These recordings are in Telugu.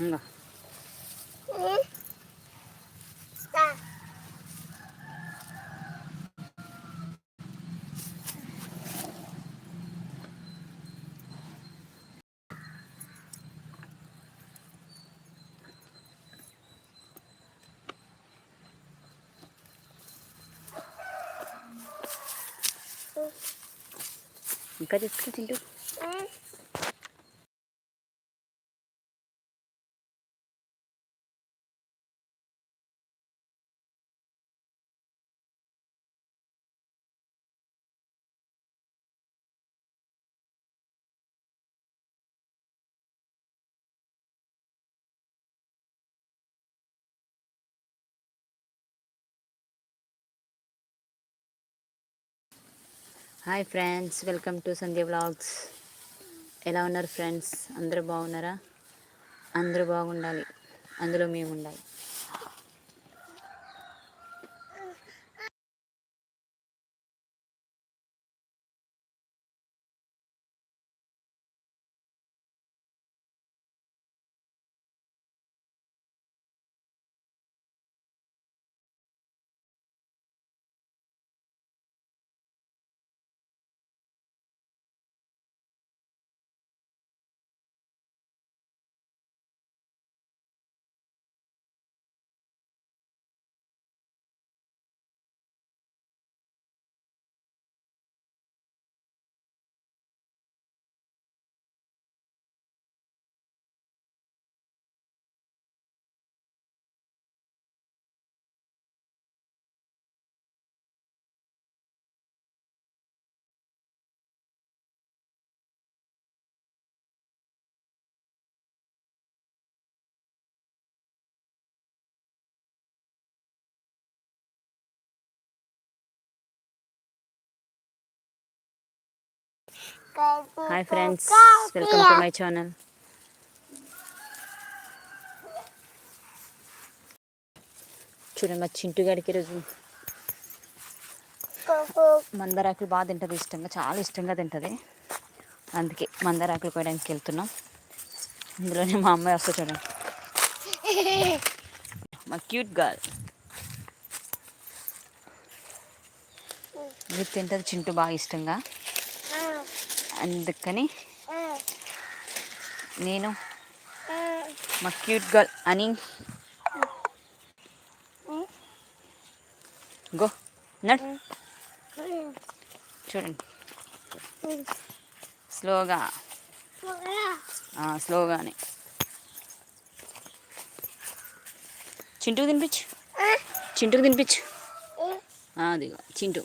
엄마. 응? 나. 이까지 스킨 좀. 응. Hi friends welcome to Sandhya vlogs ఎలా ఉన్నారు ఫ్రెండ్స్ అందరూ బాగున్నారా? అందరూ బాగుండాలి. అందులో మేము ఉండాలి hi friends welcome to my channel చూడండి మా చింటు గారికి ఈరోజు మందారాకులు బాగా తింటుంది ఇష్టంగా చాలా ఇష్టంగా తింటుంది. అందుకే మందారాకులు కోయడానికి వెళ్తున్నాం. అందులోనే మా అమ్మాయి వస్తుంది చూడండి. మా క్యూట్ గర్ల్. ఇది తింటుంది చింటు బాగా ఇష్టంగా. అందుకని నేను మా క్యూట్ గర్ల్ అని గో నడు. చూడండి. స్లోగా. స్లోగానే. చింటుకు తినిపించు. చింటుకు తినిపించు. ఆ, అదిగో చింటు.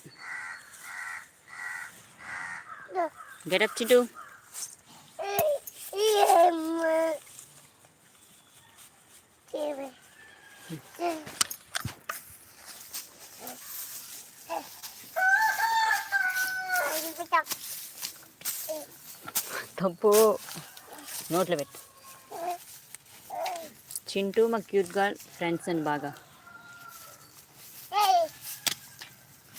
గెటప్ చింటు తప్పు. నోట్లో పెట్టు. చింటూ మా క్యూట్ గర్ల్ ఫ్రెండ్స్ అని బాగా.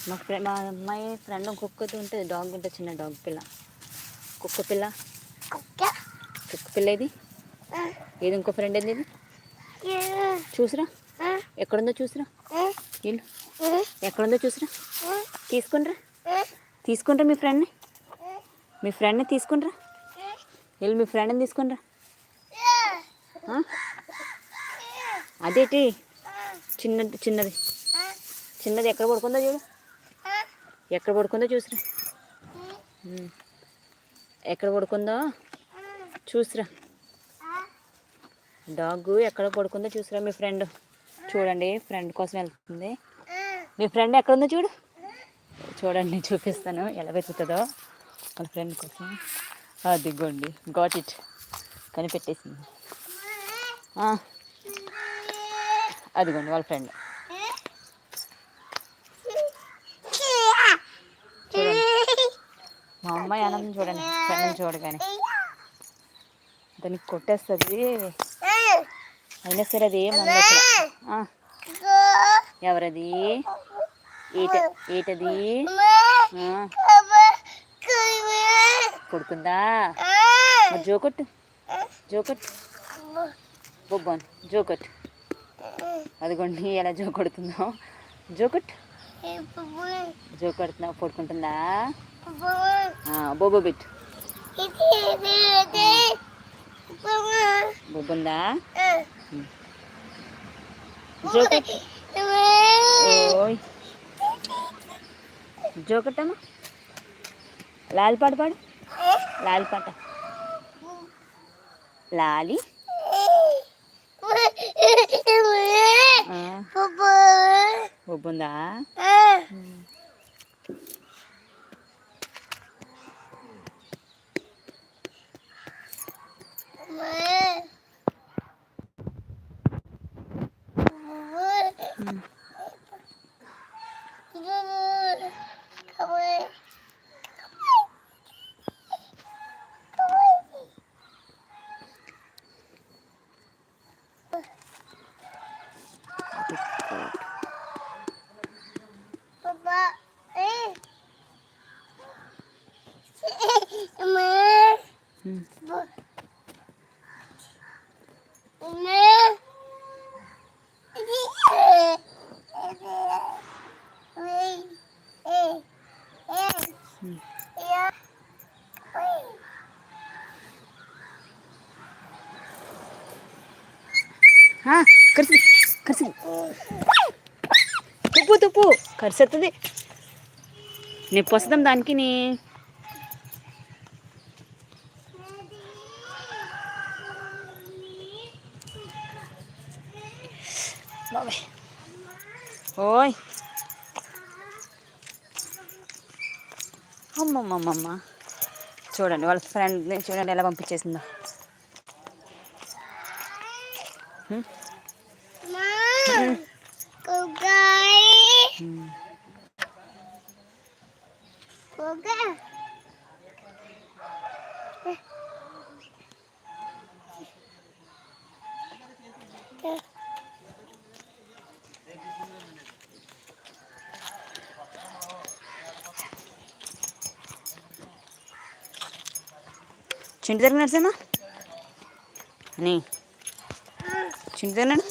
మా ఫ్రెండ్ మా అమ్మాయి ఫ్రెండ్ కుక్కతో ఉంటుంది డాగ్ ఉంటుంది చిన్న డాగ్ పిల్ల. కుక్క పిల్ల? కుక్క. పిల్ల ఇది ఏది ఇంకో ఫ్రెండ్ ఏది ఇది? చూసిరా? ఎక్కడుందో చూసిరా? ఇల్లు ఎక్కడుందో చూసిరా? తీసుకుంట్రా. తీసుకుంట్రా మీ ఫ్రెండ్ని మీ ఫ్రెండ్ని తీసుకుంట్రా. వెళ్ళి మీ ఫ్రెండ్ని తీసుకుంట్రా? అదేటి? చిన్న చిన్నది. చిన్నది ఎక్కడ పడుకుందో చూడు. ఎక్కడ పడుకుందో చూసిరా. ఎక్కడ పడుకుందో? చూసిరా. డాగ్ ఎక్కడ పడుకుందో చూసిరా మీ ఫ్రెండ్. చూడండి ఫ్రెండ్ కోసం వెళ్తుంది. మీ ఫ్రెండ్ ఎక్కడ ఉందో చూడు. చూడండి చూపిస్తాను. ఎలా వెతుకుతుందో వాళ్ళ ఫ్రెండ్ కోసం. అదిగోండి గాట్ ఇట్ కనిపెట్టేసింది. అదిగోండి వాళ్ళ ఫ్రెండ్ చూడండి మా అమ్మాయి ఆనందం చూడండి. ఫ్రెండ్ని చూడగానే. దానికి కొట్టేస్తుంది. అయినా సరే అది ఏమన్నా ఎవరది? ఏటది ఏటది కొడుకుందా జోకొట్టు జోకొట్టు బొబ్బన్ జోకొట్టు అదిగోండి ఎలా జో కొడుతుందో. జోకట్ జో కొడుతున్నావు పడుకుంటుందా? బొబ్బో బిట్ బొబ్బుందా? జోకట్ ఓయ్. జోకట్ అమ్మా లాలి పాట పాడు. లాలి పాట. లాలి? బొబ్బుందా? కరిసి కరిసి తుప్పు తుప్పు కరిసెత్తది. నొప్పి వస్తుందాం దానికి నీ. బాబాయ్. ఓయ్. అమ్మమ్మమ్మమ్మ. చూడండి వాళ్ళ ఫ్రెండ్ని చూడండి ఎలా పంపించేసిందో. చింటి దగ్గర నడిచామా అని చింటి దగ్గర నడు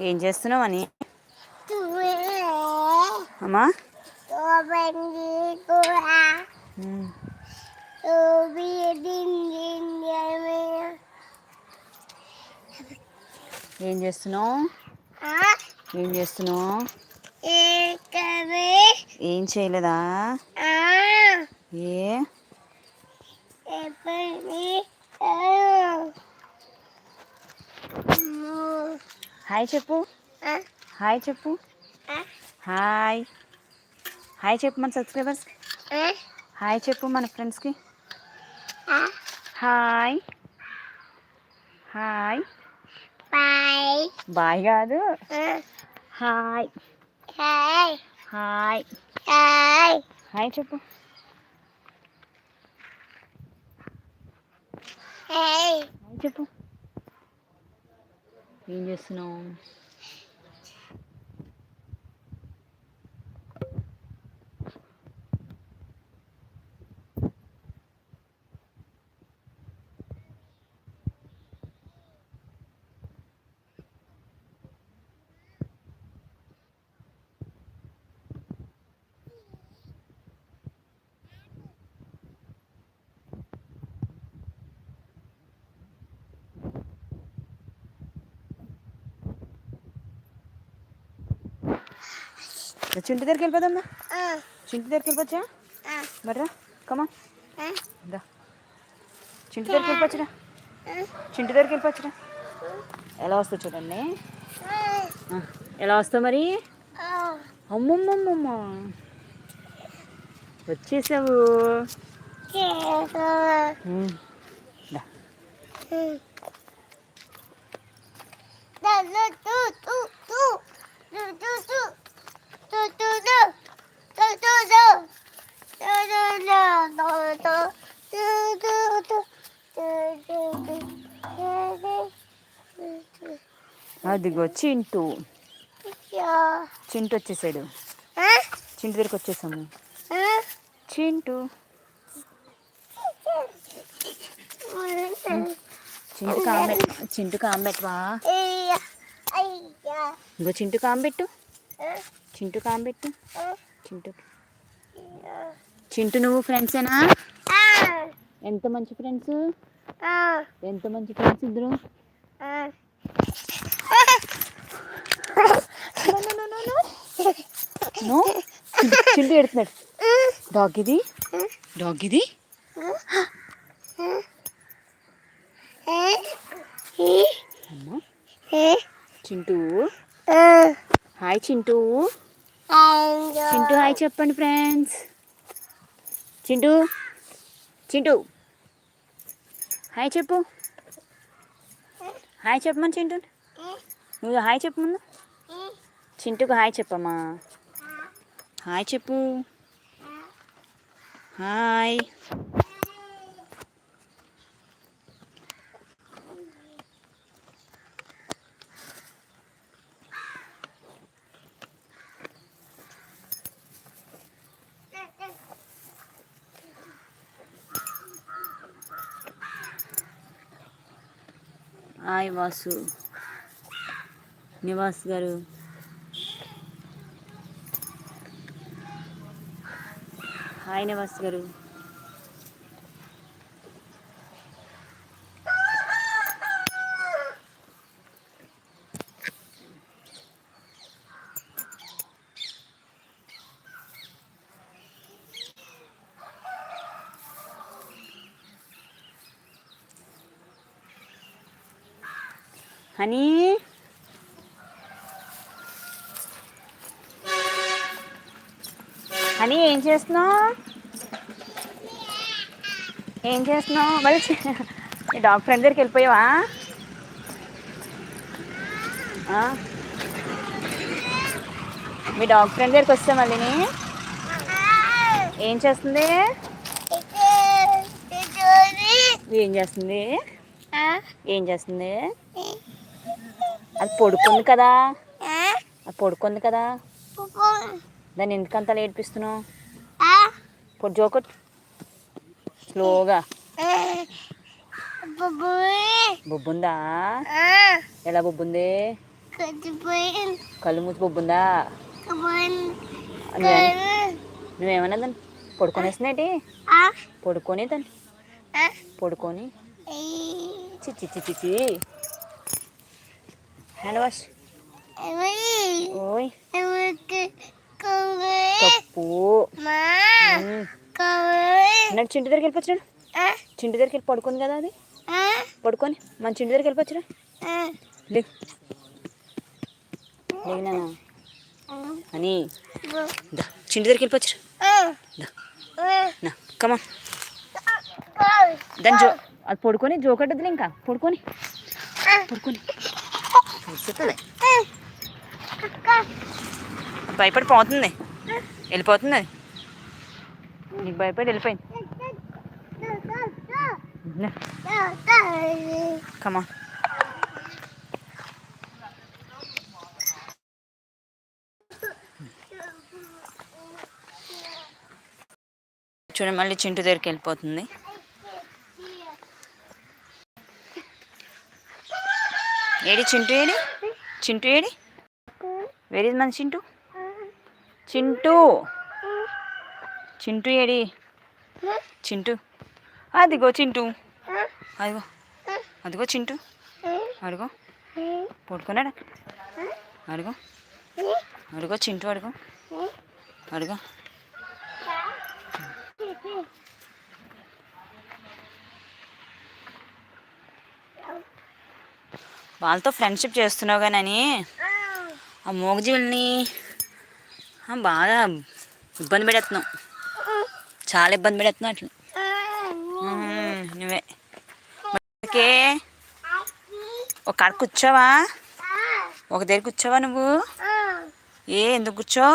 ఏం చేస్తున్నావు అని? అమ్మా. ఏం చేస్తున్నావు? ఏం చేస్తున్నావు? ఏం చేయలేదా? ఏ? హాయ్ చెప్పు. హాయ్ చెప్పు. హాయ్. హాయ్ చెప్పు మన సబ్స్క్రైబర్స్. హాయ్ చెప్పు మన ఫ్రెండ్స్కి. హాయ్. హాయ్. Bye. బాయ్ కాదు. Hi. hey. Hi. Hey. Hi చెప్పు. హాయ్ చెప్పు. ఏం చేస్తున్నావు చింటి దగ్గరికి వెళ్ళిపోదమ్మా చింటి దగ్గరికి వెళ్ళిపోవచ్చా uh, మర్రా కమా దా. చింటి దగ్గరికి వెళ్ళిపోవచ్చురా uh, చింటి దగ్గరికి వెళ్ళిపోవచ్చురా ఎలా వస్తావు చూడండి. ఎలా వస్తావు మరి? అమ్మమ్మమ్మమ్మ. వచ్చేసావు. దా. అదిగో చింటూ. చింటూ వచ్చేసాడు. చింటూ దగ్గరికి వచ్చేసాము. చింటూ. చింటు కాంబెట్ చింటు కాంబెట్వా ఇంకో చింటు కాంబెట్టు చింటు కాంబెట్టు చింటు. చింటు నువ్వు ఫ్రెండ్సేనా ఎంత మంచి ఫ్రెండ్స్ ఎంత మంచి ఫ్రెండ్స్ ఇద్దరు? చింటు ఎడుతున్నాడు డాగ్ ఇది? డాగ్ ఇది? చింటూ. హాయ్ చింటూ. చింటూ హాయ్ చెప్పండి ఫ్రెండ్స్. చింటూ చింటూ. హాయ్ చెప్పు. హాయ్ చెప్పమని చింటూ. నువ్వు హాయ్ చెప్పు ముందు చింటూకు హాయ్ చెప్పమ్మా. హాయ్ చెప్పు. హాయ్. హాయ్ వాసు. నివాస్ గారు. హాయ్ నివాస్ గారు. హనీ. హనీ ఏం చేస్తున్నావు? ఏం చేస్తున్నావు? మళ్ళీ ఫ్రెండ్ దగ్గరికి వెళ్ళిపోయావా? మీ ఫ్రెండ్ దగ్గరికి వస్తే మళ్ళీని ఏం చేస్తుంది? ఏం చేస్తుంది? ఏం చేస్తుంది? అది పడుకుంది కదా. అది పడుకుంది కదా. దాన్ని ఎందుకంత ఏడిపిస్తున్నావు పొడి జోకొట్టు స్లోగా. బొబ్బుందా. ఎలా బొబ్బుంది? కళ్ళు మూసి బొబ్బుందా? నువ్వే- నువ్వేమన్నా దాన్ని పడుకొనేస్తున్నాటి పడుకొని దాన్ని. పడుకొని. చిచ్చి చిచ్చి చి. హ్యాండ్ వాష్ ఓయ్ తప్పు చింటి దగ్గరికి వెళ్ళిపోచ్చాడు చింటి దగ్గరికి వెళ్ళి పడుకుంది కదా అది. పడుకొని. మన చింటి దగ్గరికి లేనా అని చింటి దగ్గరికి నా. కమా దాని జో అది పడుకొని జోకట్టదులే ఇంకా. పడుకొని. పడుకొని. భయపడి పోతుంది వెళ్ళిపోతుంది అది. నీకు భయపడి వెళ్ళిపోయింది. కమా చూడండి మళ్ళీ చింటు దగ్గరికి వెళ్ళిపోతుంది. ఏడి చింటూ ఏడి? చింటూ ఏడి? వెరీ ఇస్ మన చింటూ? చింటూ. చింటూ ఏడి? చింటూ. అదిగో చింటూ. అదిగో. అదిగో చింటూ. అడుగు. పడుకున్నాడు అడుగు. అడుగు చింటూ అడుగు. అడుగు. వాళ్ళతో ఫ్రెండ్షిప్ చేస్తున్నావు కానీ ఆ మూగజీవుల్ని? బాగా ఇబ్బంది పెడేస్తున్నావు చాలా ఇబ్బంది పెడేస్తున్నావు అట్లా. నువ్వే. ఓకే. ఒక కాడ కూర్చోవా? ఒక దగ్గర కూర్చోవా నువ్వు? ఏ ఎందుకు కూర్చో?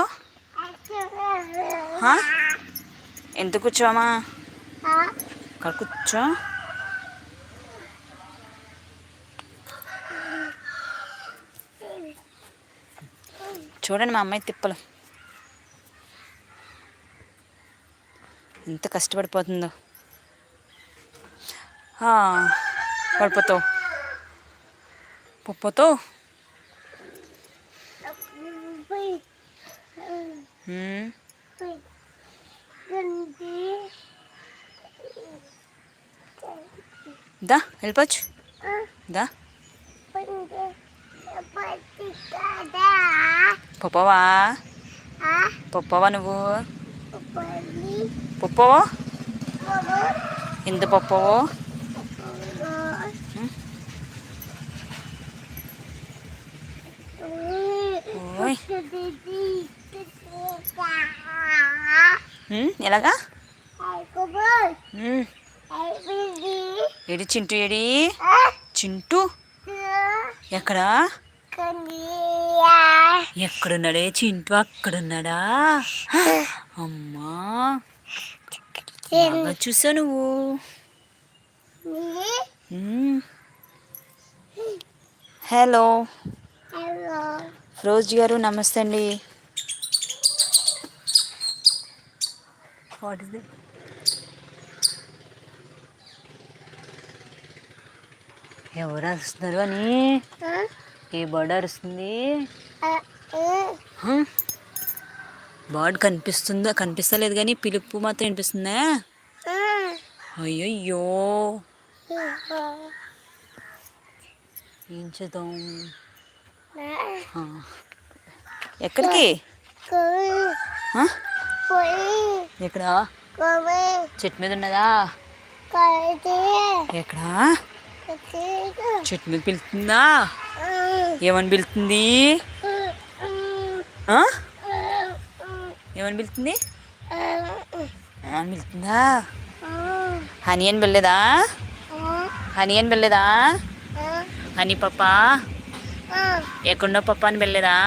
ఎందుకు కూర్చోమా ఇక్కడ కూర్చో. చూడండి మా అమ్మాయి తిప్పలు. ఎంత కష్టపడిపోతుందో. పడిపోతావు. పడిపోతావు? దా వెళ్ళిపోవచ్చు. దా. పప్పవా? పప్పవా నువ్వు? పప్పవో. ఎంత పప్పవో. ఎలాగా? ఏడి చింటూ ఏడి? చింటూ? ఎక్కడా? ఎక్కడున్నాడే? చింటూ అక్కడున్నాడా? అమ్మా. బాగా చూసా నువ్వు. హలో. రోజ్ గారు నమస్తే అండి. వాట్ ఇస్ ఇట్ ఎవరు అరుస్తున్నారు అని? ఏ బర్డ్ అరుస్తుంది? బర్డ్ కనిపిస్తుందా? కనిపిస్తలేదు కానీ పిలుపు మాత్రం వినిపిస్తుందా? అయ్యయ్యో. ఏం చేద్దాం. ఎక్కడికి? ఎక్కడ? చెట్టు మీద ఉన్నదా? ఎక్కడా? చెట్టు మీద పిలుస్తుందా ఏమని పిలుతుంది? ఏమని పిలుతుంది? ఏమని పిలుతుందా? హనీ అని పిల్లలేదా హనీ అని పిల్లలేదా హనీ పప్ప? ఎక్కడో పప్ప అని పిల్లలేదా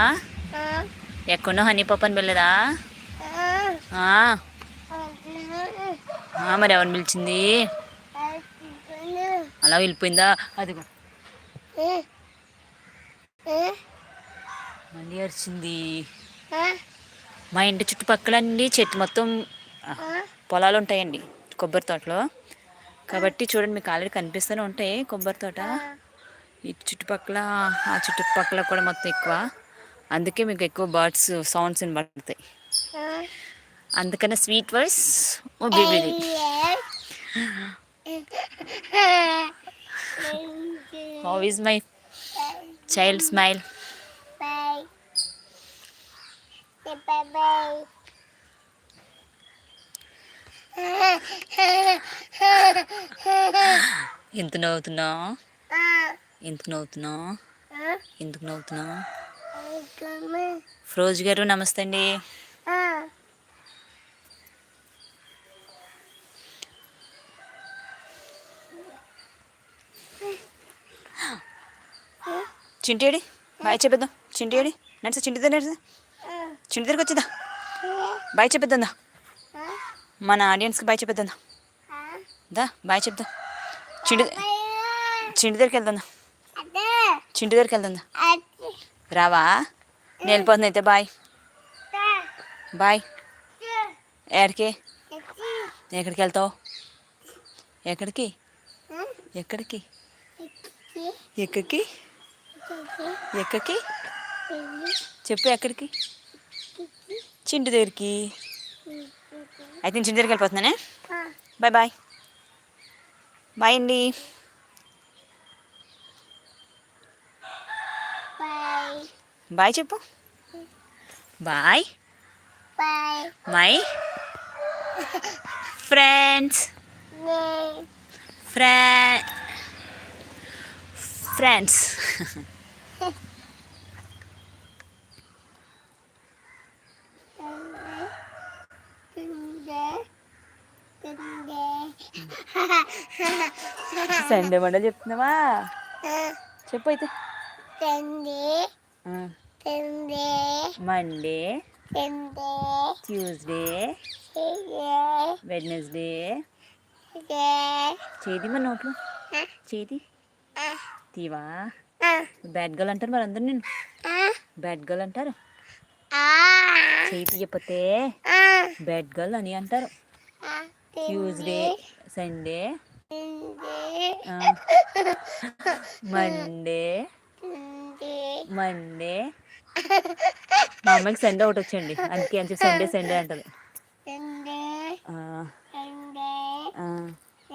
ఎక్కడో హనీ పప్ప అని పిల్లలేదా మరి ఎవరిని పిలిచింది? అలా వెళ్ళిపోయిందా? అది మళ్ళీ అరిచింది మా ఇంటి చుట్టుపక్కల అండి చెట్టు మొత్తం పొలాలు ఉంటాయండి కొబ్బరి తోటలో. కాబట్టి చూడండి మీకు ఆల్రెడీ కనిపిస్తూనే ఉంటాయి కొబ్బరి తోట. ఈ చుట్టుపక్కల ఆ చుట్టుపక్కల కూడా మొత్తం ఎక్కువ. అందుకే మీకు ఎక్కువ బర్డ్స్ సౌండ్స్ వినబడతాయి. అందుకనే sweet voice oh baby how is my child smile bye. Bye. ఎంత నవ్వుతున్నావు Ah, ఎందుకు on. ఫరోజ్ గారు నమస్తే అండి. చింటేడి? బాయ్ చెప్పేద్దాం. చింటేడి? నడిచి చింటి నడిచి చింటి దగ్గరికి వచ్చేదా బాయ్ చెప్పేద్దాం దా. మన ఆడియన్స్కి బాయ్ చెప్పేద్దాం దా. బాయ్ చెప్దాం. చింటి చింటి దగ్గరికి వెళ్దాం చింటి దగ్గరికి వెళ్దాం రావా? నేను వెళ్ళిపోతుంది అయితే బాయ్. బాయ్. Da. ఎక్కడికి? ఎక్కడికి వెళ్తావు? ఎక్కడికి? ఎక్కడికి? ఎక్కడికి? Ini. చెప్పు ఎక్కడికి? చింటి దగ్గరికి. అయితే నేను చింటి దగ్గరికి వెళ్ళిపోతున్నానే? Bye bye. బాయ్ అండి. బాయ్. చెప్పు. Bye. My friends. Friends. Sunday Monday చెప్తున్నావా చెప్పు అయితే Tunde. Sunday, Monday Sunday, Tuesday Sunday, Wednesday Sunday, చేతి మరి నోట్లు ah, చేతి ah, తీవా ah, బ్యాడ్ గర్ల్ అంటారు మరి అందరు నేను బ్యాడ్ గర్ల్ అంటారు? చేయి తీయకపోతే ah, బ్యాడ్ గర్ల్ అని అంటారు. Tuesday Sunday Monday Monday. మా అమ్మకి సండే ఒకటి వచ్చండి. అందుకే అని చెప్పి సండే సండే అంటది.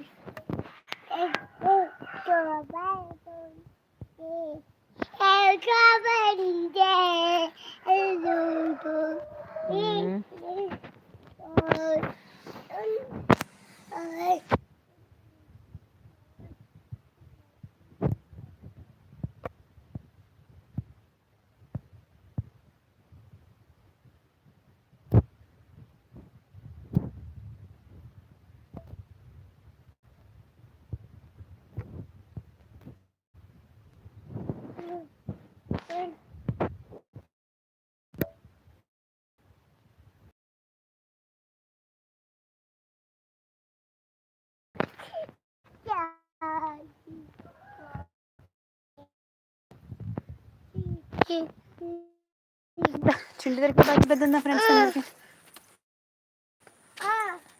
It's a చింటి దగ్గరికి బాగా పెద్ద ఉందా ఫ్రెండ్స్ అందరికి?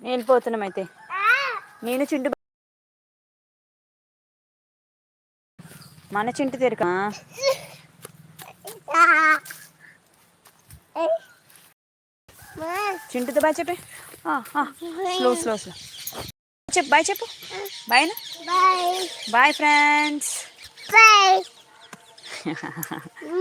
వెళ్ళిపోతున్నాం అయితే. నేను చింటు మన చింటి తెరక చింటుతో బాయ్ చెప్పే? స్లో స్లో స్లో చెప్పు బాయ్ చెప్పు. బాయ్. బాయ్. Friends Bye.